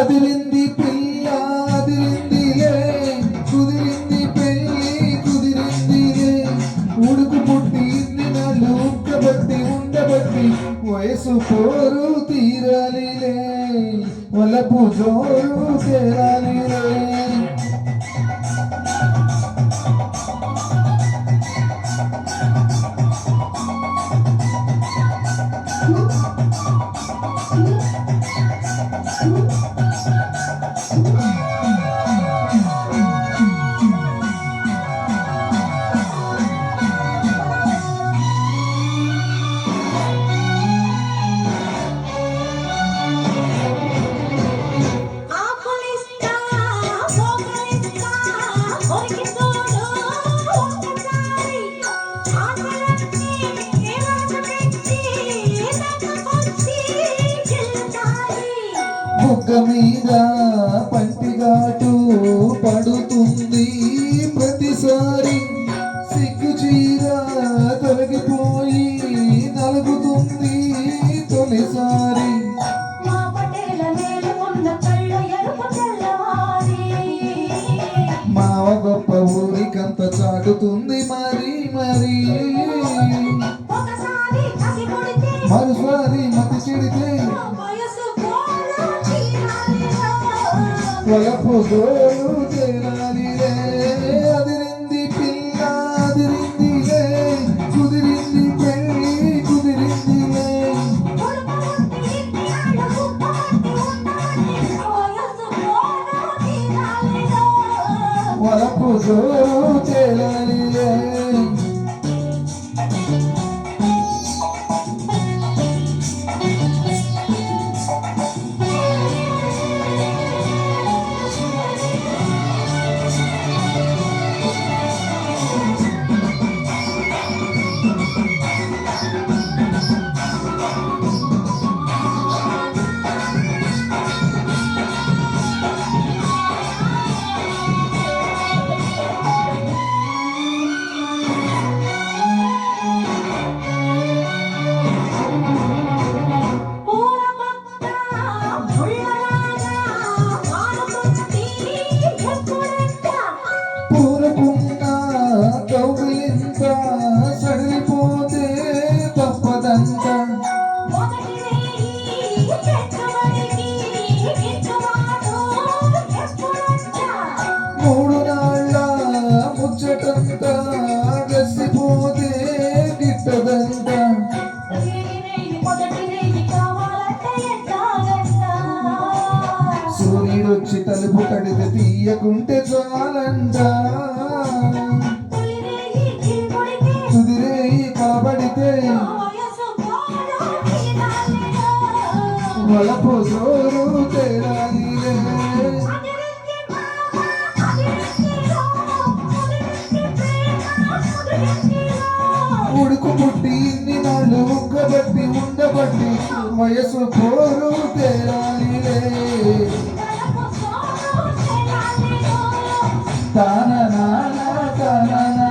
అదిరింది పిల్ల అదిరిందిలే కుదిరింది పెళ్ళి కుదిరింది ఉడుకు పుట్టి ఇన్ని నాళ్ళు ఉండబట్టి వయసు పోరు తీరాలిలే వలపు జోరు చేరాలిలే బుగ్గ మీద పంటిగాటు పడుతుంది ప్రతిసారి. సిగ్గు చీర తొలగిపోయి నలుగుతుంది తొలిసారి. చాటుతుంది మరి మరి. మరోసారి మతి చెడితే. వలపు వలపు సూర్యుడొచ్చి తలుపు కడితే తీయకుంటే చాలంట. కుదిరేయి కాబడితే వలపు జోరు తేలాలిలే ఉడుకు పుట్టి ఇన్ని నాళ్ళు ఉగ్గబట్టి ఉండబట్టి వయసు పోరు తేలాలిలే తన నా తన